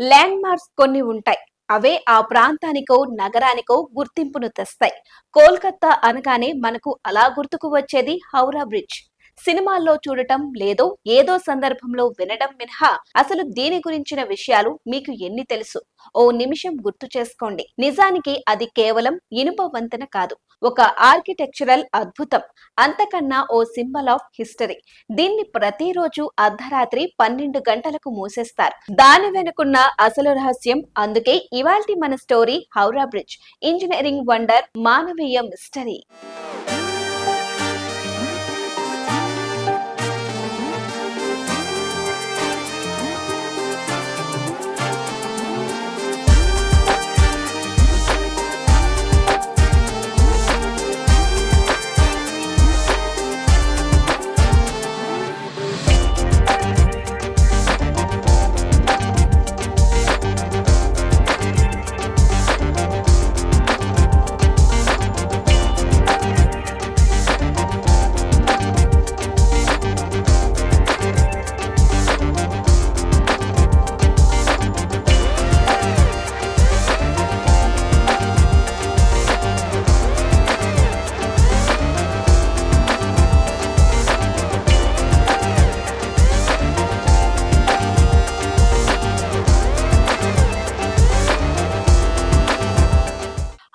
Land marks కొన్ని ఉంటాయి. అవే ఆ ప్రాంతానికో నగరానికో గుర్తింపును తెస్తాయి. కోల్కత్తా అనగానే మనకు అలా గుర్తుకు వచ్చేది హౌరా బ్రిడ్జ్. సినిమాల్లో చూడటం లేదో ఏదో సందర్భంలో వినడం మినహా అసలు దీని గురించిన విషయాలు మీకు ఎన్ని తెలుసు? ఓ నిమిషం గుర్తు చేసుకోండి. నిజానికి అది కేవలం ఇనుప వంతెన కాదు. ఒక ఆర్కిటెక్చరల్ అద్భుతం. అంతకన్నా ఓ సింబల్ ఆఫ్ హిస్టరీ. దీన్ని ప్రతిరోజు అర్ధరాత్రి పన్నెండు గంటలకు మూసేస్తారు. దాని వెనుకున్న అసలు రహస్యం అందుకే ఇవాల్టి మన story Howrah bridge. Engineering wonder మానవీయ మిస్టరీ.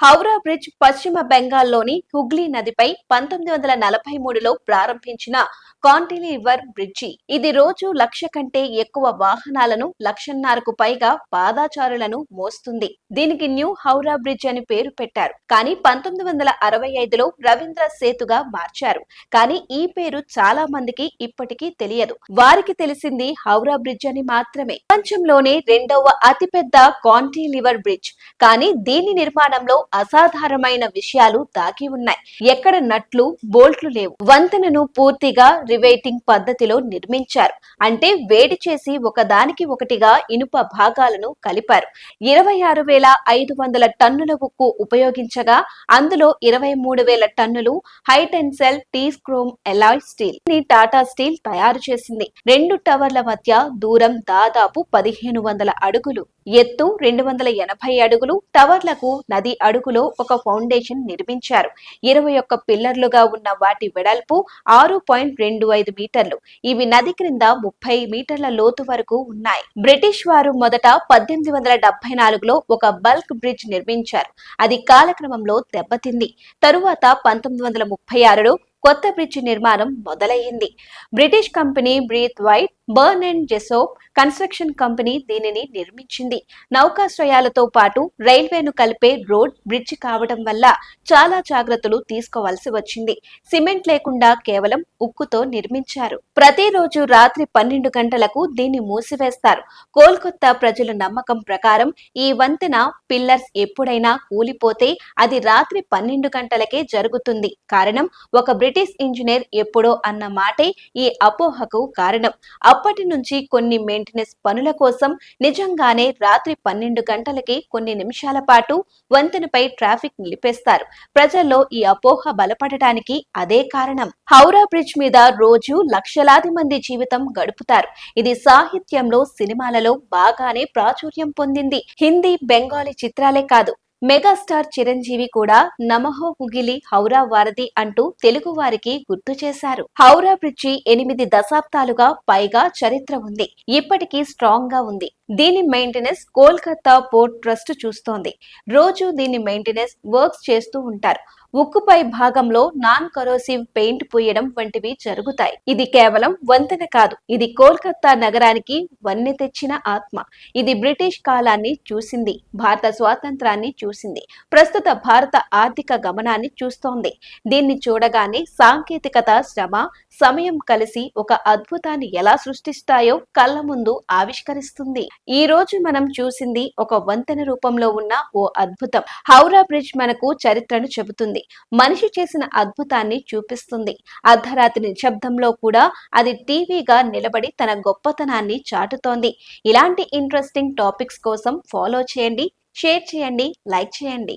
హౌరా బ్రిడ్జ్ పశ్చిమ బెంగాల్లోని హుగ్లీ నదిపై పంతొమ్మిది వందల నలభై మూడులో ప్రారంభించిన కాంటిలీవర్ బ్రిడ్జి. ఇది రోజు లక్ష కంటే ఎక్కువ వాహనాలను లక్షన్నరకు పైగా పాదాచారులను మోస్తుంది. దీనికి న్యూ హౌరా బ్రిడ్జ్ అని పేరు పెట్టారు. కానీ పంతొమ్మిది వందల అరవై ఐదులో రవీంద్ర సేతుగా మార్చారు. కానీ ఈ పేరు చాలా మందికి ఇప్పటికీ తెలియదు. వారికి తెలిసింది హౌరా బ్రిడ్జ్ అని మాత్రమే. ప్రపంచంలోనే రెండవ అతిపెద్ద కాంటిలివర్ బ్రిడ్జ్. కానీ దీని నిర్మాణంలో అసాధారణమైన విషయాలు దాగి ఉన్నాయి. ఎక్కడ నట్లు బోల్ట్లు లేవు. వంతెనను పూర్తిగా రివేటింగ్ పద్ధతిలో నిర్మించారు. అంటే వేడి చేసి ఒకదానికి ఒకటిగా ఇనుప భాగాలను కలిపారు. ఇరవై ఆరు వేల ఐదు వందల టన్నుల ఉక్కు ఉపయోగించగా అందులో ఇరవై మూడు వేల టన్నులు హైటెన్సెల్ టీ స్క్రోమ్ ఎలాయ్ స్టీల్ని టాటా స్టీల్ తయారు చేసింది. రెండు టవర్ల మధ్య దూరం దాదాపు పదిహేను వందల అడుగులు. ఎత్తు రెండు వందల ఎనభై అడుగులు. టవర్లకు నది అడుగు అడుగులో ఒక ఫౌండేషన్ నిర్మించారు. ఇరవై ఒక్క పిల్లర్లుగా ఉన్న వాటి వెడల్పు ఆరు పాయింట్ రెండు ఐదు మీటర్లు. ఇవి నది క్రింద ముప్పై మీటర్ల లోతు వరకు ఉన్నాయి. బ్రిటిష్ వారు మొదట పద్దెనిమిది వందల డెబ్బై నాలుగులో ఒక బల్క్ బ్రిడ్జ్ నిర్మించారు. అది కాలక్రమంలో దెబ్బతింది. తరువాత పంతొమ్మిది వందల ముప్పై ఆరులో కొత్త బ్రిడ్జ్ నిర్మాణం మొదలయ్యింది. British company Braithwaite Burn and Jessop construction company దీనిని నిర్మించింది. నౌకాశ్రయాలతో పాటు రైల్వేను కలిపే రోడ్ బ్రిడ్జ్ కావడం వల్ల చాలా జాగ్రత్తలు తీసుకోవాల్సి వచ్చింది. సిమెంట్ లేకుండా కేవలం ఉక్కుతో నిర్మించారు. ప్రతిరోజు రాత్రి పన్నెండు గంటలకు దీన్ని మూసివేస్తారు. కోల్కత్తా ప్రజల నమ్మకం ప్రకారం ఈ వంతెన పిల్లర్స్ ఎప్పుడైనా కూలిపోతే అది రాత్రి పన్నెండు గంటలకే జరుగుతుంది. కారణం ఒక బ్రిటిష్ ఇంజనీర్ ఎప్పుడో అన్న మాటే ఈ అపోహకు కారణం. అప్పటి నుంచి కొన్ని మెయింటెనెన్స్ పనుల కోసం నిజంగానే రాత్రి పన్నెండు గంటలకి కొన్ని నిమిషాల పాటు వంతెనపై ట్రాఫిక్ నిలిపేస్తారు. ప్రజల్లో ఈ అపోహ బలపడటానికి అదే కారణం. హౌరా బ్రిడ్జ్ మీద రోజు లక్షలాది మంది జీవితం గడుపుతారు. ఇది సాహిత్యంలో సినిమాలలో బాగానే ప్రాచుర్యం పొందింది. హిందీ బెంగాలీ చిత్రాలే కాదు. మెగాస్టార్ చిరంజీవి కూడా నమహో ముగిలి హౌరా వారధి అంటూ తెలుగు వారికి గుర్తు చేశారు. హౌరా బ్రిడ్జి ఎనిమిది దశాబ్దాలుగా పైగా చరిత్ర ఉంది. ఇప్పటికీ స్ట్రాంగ్గా ఉంది. దీని మెయింటెనెన్స్ కోల్కతా పోర్ట్ ట్రస్ట్ చూస్తోంది. రోజు దీని మెయింటెనెన్స్ వర్క్స్ చేస్తూ ఉంటారు. ఉక్కుపై భాగంలో నాన్ కరోసివ్ పెయింట్ పూయడం వంటివి జరుగుతాయి. ఇది కేవలం వంతెన కాదు. ఇది కోల్కతా నగరానికి వన్నె తెచ్చిన ఆత్మ. ఇది బ్రిటిష్ కాలాన్ని చూసింది. భారత స్వాతంత్రాన్ని చూసింది. ప్రస్తుత భారత ఆర్థిక గమనాన్ని చూస్తోంది. దీన్ని చూడగానే సాంకేతికత శ్రమ సమయం కలిసి ఒక అద్భుతాన్ని ఎలా సృష్టిస్తాయో కళ్ళ ముందు ఆవిష్కరిస్తుంది. ఈ రోజు మనం చూసింది ఒక వంతెన రూపంలో ఉన్న ఓ అద్భుతం. హౌరా బ్రిడ్జ్ మనకు చరిత్రను చెబుతుంది. మనిషి చేసిన అద్భుతాన్ని చూపిస్తుంది. అర్ధరాత్రి నిశ్శబ్దంలో కూడా అది టీవీగా నిలబడి తన గొప్పతనాన్ని చాటుతోంది. ఇలాంటి ఇంట్రెస్టింగ్ టాపిక్స్ కోసం ఫాలో చేయండి షేర్ చేయండి లైక్ చేయండి.